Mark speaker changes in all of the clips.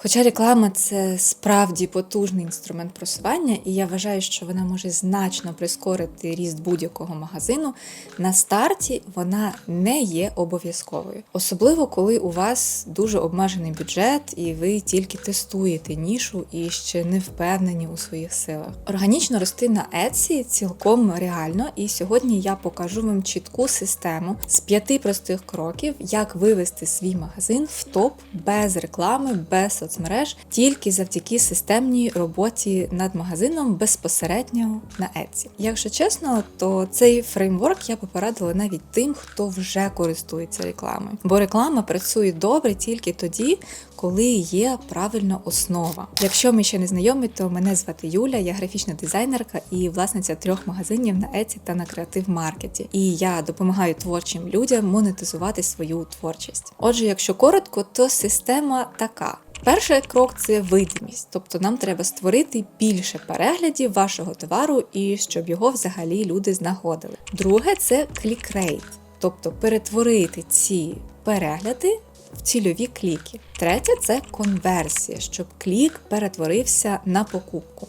Speaker 1: Хоча реклама це справді потужний інструмент просування, і я вважаю, що вона може значно прискорити ріст будь-якого магазину. На старті вона не є обов'язковою, особливо коли у вас дуже обмежений бюджет і ви тільки тестуєте нішу і ще не впевнені у своїх силах. Органічно рости на Etsy цілком реально, і сьогодні я покажу вам чітку систему з п'яти простих кроків, як вивести свій магазин в топ без реклами, без соцмереж, тільки завдяки системній роботі над магазином безпосередньо на Etsy. Якщо чесно, то цей фреймворк я би порадила навіть тим, хто вже користується рекламою. Бо реклама працює добре тільки тоді, коли є правильна основа. Якщо ми ще не знайомі, то мене звати Юля, я графічна дизайнерка і власниця трьох магазинів на Etsy та на креатив маркеті. І я допомагаю творчим людям монетизувати свою творчість. Отже, якщо коротко, то система така. Перший крок це видимість, тобто нам треба створити більше переглядів вашого товару і щоб його взагалі люди знаходили. Друге це клікрейт, тобто перетворити ці перегляди в цільові кліки. Третє це конверсія, щоб клік перетворився на покупку.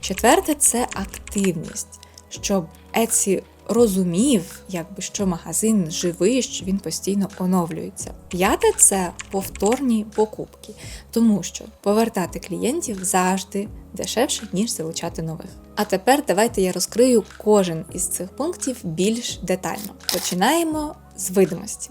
Speaker 1: Четверте це активність, щоб Etsy розумів, якби що магазин живий, що він постійно оновлюється. П'яте це повторні покупки, тому що повертати клієнтів завжди дешевше, ніж залучати нових. А тепер давайте я розкрию кожен із цих пунктів більш детально. Починаємо з видимості.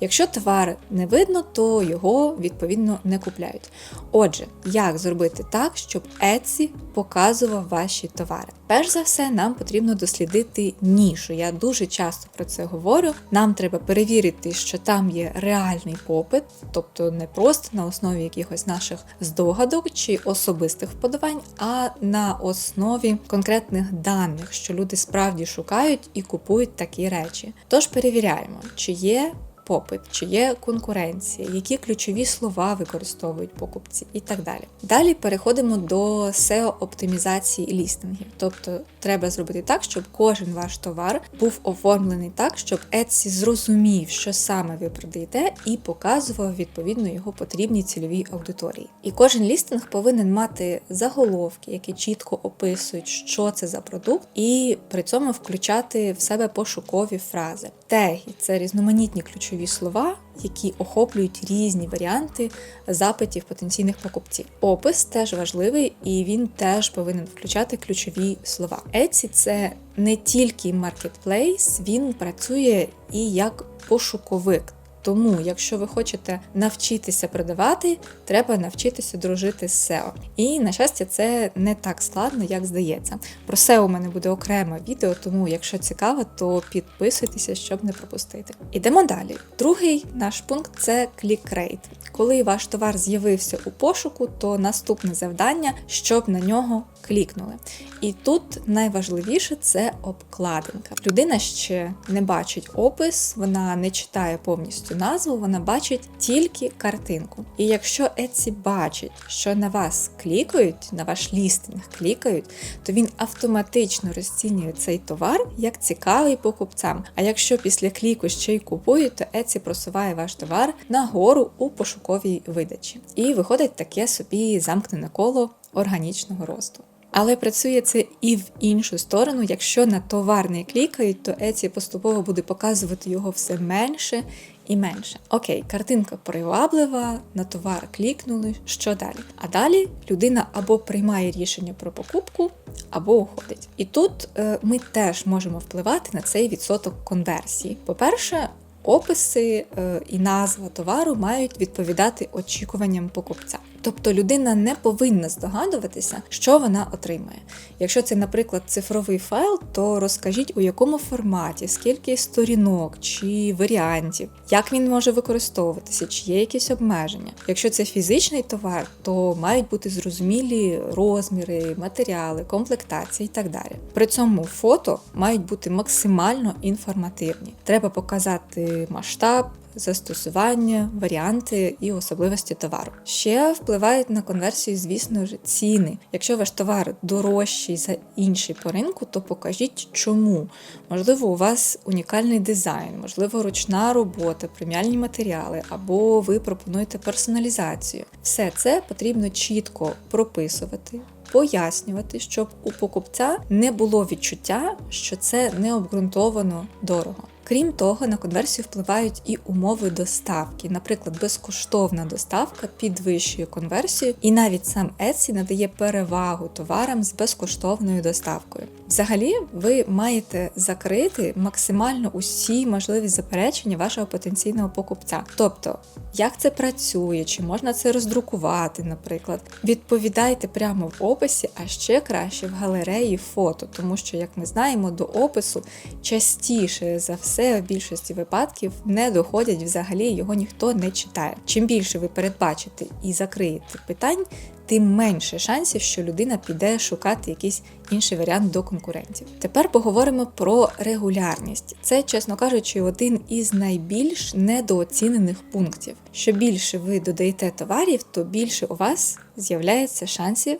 Speaker 1: Якщо товар не видно, то його відповідно не купляють. Отже, як зробити так, щоб Etsy показував ваші товари? Перш за все, нам потрібно дослідити нішу. Я дуже часто про це говорю. Нам треба перевірити, що там є реальний попит, тобто не просто на основі якихось наших здогадок чи особистих вподобань, а на основі конкретних даних, що люди справді шукають і купують такі речі. Тож перевіряємо, чи є попит, чи є конкуренція, які ключові слова використовують покупці і так далі. Далі переходимо до SEO-оптимізації лістингів. Тобто треба зробити так, щоб кожен ваш товар був оформлений так, щоб Etsy зрозумів, що саме ви продаєте, і показував відповідно його потрібній цільовій аудиторії. І кожен лістинг повинен мати заголовки, які чітко описують, що це за продукт, і при цьому включати в себе пошукові фрази. Теги це різноманітні ключові слова, які охоплюють різні варіанти запитів потенційних покупців. Опис теж важливий і він теж повинен включати ключові слова. Etsy – це не тільки маркетплейс, він працює і як пошуковик. Тому, якщо ви хочете навчитися продавати, треба навчитися дружити з SEO. І, на щастя, це не так складно, як здається. Про SEO у мене буде окреме відео, тому, якщо цікаво, то підписуйтеся, щоб не пропустити. Ідемо далі. Другий наш пункт це клікрейт. Коли ваш товар з'явився у пошуку, то наступне завдання, щоб на нього клікнули. І тут найважливіше це обкладинка. Людина ще не бачить опис, вона не читає повністю назву, вона бачить тільки картинку. І якщо Etsy бачить, що на вас клікають, на ваш лістинг клікають, то він автоматично розцінює цей товар як цікавий покупцям. А якщо після кліку ще й купують, то Etsy просуває ваш товар нагору у пошуковій видачі. І виходить таке собі замкнене коло органічного росту. Але працює це і в іншу сторону. Якщо на товар не клікають, то Etsy поступово буде показувати його все менше і менше. Окей, картинка приваблива, на товар клікнули. Що далі? А далі людина або приймає рішення про покупку, або уходить. І тут е, ми теж можемо впливати на цей відсоток конверсії. По-перше, Описи е, і назва товару мають відповідати очікуванням покупця. Тобто людина не повинна здогадуватися, що вона отримає. Якщо це, наприклад, цифровий файл, то розкажіть, у якому форматі, скільки сторінок чи варіантів, як він може використовуватися, чи є якісь обмеження. Якщо це фізичний товар, то мають бути зрозумілі розміри, матеріали, комплектації і так далі. При цьому фото мають бути максимально інформативні. Треба показати масштаб, застосування, варіанти і особливості товару. Ще впливають на конверсію, звісно ж, ціни. Якщо ваш товар дорожчий за інший по ринку, то покажіть чому. Можливо, у вас унікальний дизайн, можливо, ручна робота, преміальні матеріали, або ви пропонуєте персоналізацію. Все це потрібно чітко прописувати. Пояснювати, щоб у покупця не було відчуття, що це не обґрунтовано дорого. Крім того, на конверсію впливають і умови доставки. Наприклад, безкоштовна доставка підвищує конверсію, і навіть сам Etsy надає перевагу товарам з безкоштовною доставкою. Взагалі, ви маєте закрити максимально усі можливі заперечення вашого потенційного покупця. Тобто, як це працює, чи можна це роздрукувати, наприклад, відповідайте прямо в описі, а ще краще в галереї фото, тому що, як ми знаємо, до опису частіше за все в більшості випадків не доходять взагалі, його ніхто не читає. Чим більше ви передбачите і закриєте питань, тим менше шансів, що людина піде шукати якийсь інший варіант до конкурентів. Тепер поговоримо про регулярність. Це, чесно кажучи, один із найбільш недооцінених пунктів. Що більше ви додаєте товарів, то більше у вас з'являється шансів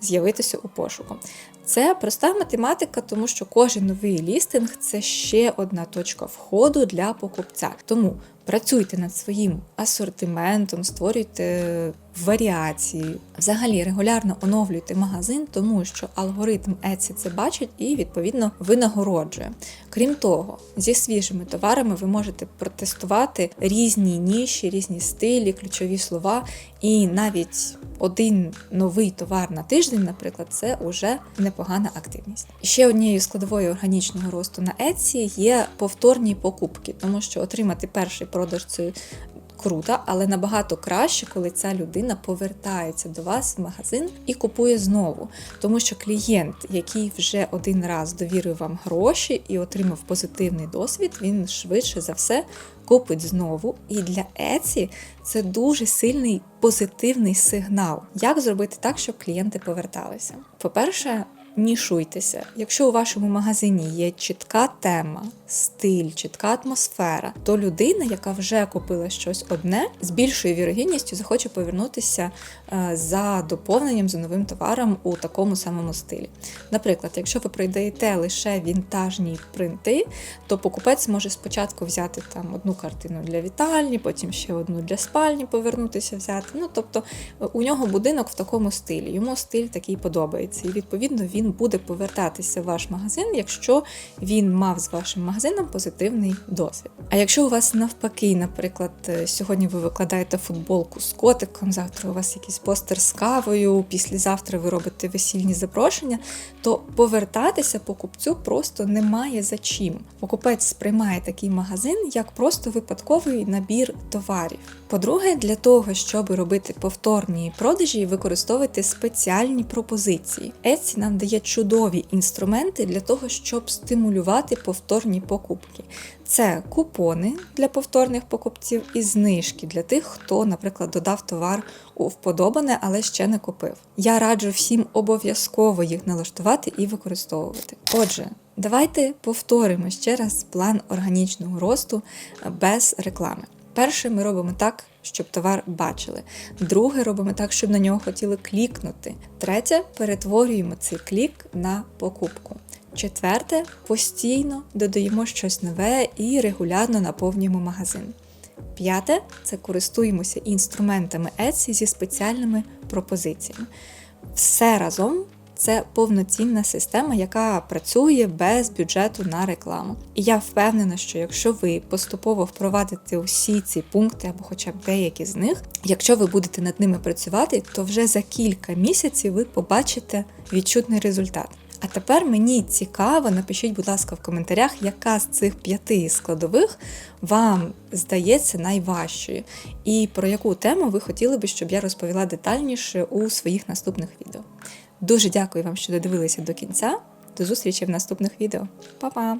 Speaker 1: з'явитися у пошуку. Це проста математика, тому що кожен новий лістинг це ще одна точка входу для покупця. Тому працюйте над своїм асортиментом, створюйте варіації. Взагалі регулярно оновлюйте магазин, тому що алгоритм Etsy це бачить і відповідно винагороджує. Крім того, зі свіжими товарами ви можете протестувати різні ніші, різні стилі, ключові слова, і навіть один новий товар на тиждень, наприклад, це вже непогана активність. Ще однією складовою органічного росту на Etsy є повторні покупки, тому що отримати перший продаж це круто, але набагато краще, коли ця людина повертається до вас в магазин і купує знову. Тому що клієнт, який вже один раз довірив вам гроші і отримав позитивний досвід, він швидше за все купить знову. І для Etsy це дуже сильний позитивний сигнал. Як зробити так, щоб клієнти поверталися? По-перше, нішуйтеся. Якщо у вашому магазині є чітка тема, стиль, чітка атмосфера, то людина, яка вже купила щось одне, з більшою вірогідністю захоче повернутися е, за доповненням за новим товаром у такому самому стилі. Наприклад, якщо ви продаєте лише вінтажні принти, то покупець може спочатку взяти там одну картину для вітальні, потім ще одну для спальні, повернутися взяти. Ну тобто у нього будинок в такому стилі, йому стиль такий подобається, і відповідно він буде повертатися в ваш магазин, якщо він мав з вашим магазином позитивний досвід. А якщо у вас навпаки, наприклад, е, сьогодні ви викладаєте футболку з котиком, завтра у вас якийсь постер з кавою, післязавтра ви робите весільні запрошення, то повертатися покупцю просто немає за чим. Покупець сприймає такий магазин як просто випадковий набір товарів. По-друге, для того, щоб робити повторні продажі, використовуйте спеціальні пропозиції. Etsy нам дає чудові інструменти для того, щоб стимулювати повторні покупки. Це купони для повторних покупців і знижки для тих, хто, наприклад, додав товар у вподобане, але ще не купив. Я раджу всім обов'язково їх налаштувати і використовувати. Отже, давайте повторимо ще раз план органічного росту без реклами. Перше, ми робимо так, щоб товар бачили. Друге, робимо так, щоб на нього хотіли клікнути. Третє, перетворюємо цей клік на покупку. Четверте, постійно додаємо щось нове і регулярно наповнюємо магазин. П'яте це користуємося інструментами Etsy зі спеціальними пропозиціями. Все разом це повноцінна система, яка працює без бюджету на рекламу. І я впевнена, що якщо ви поступово впровадите усі ці пункти або хоча б деякі з них, якщо ви будете над ними працювати, то вже за кілька місяців ви побачите відчутний результат. А тепер мені цікаво, напишіть, будь ласка, в коментарях, яка з цих п'яти складових вам здається найважчою, і про яку тему ви хотіли би, щоб я розповіла детальніше у своїх наступних відео. Дуже дякую вам, що додивилися до кінця. До зустрічі в наступних відео. Па-па!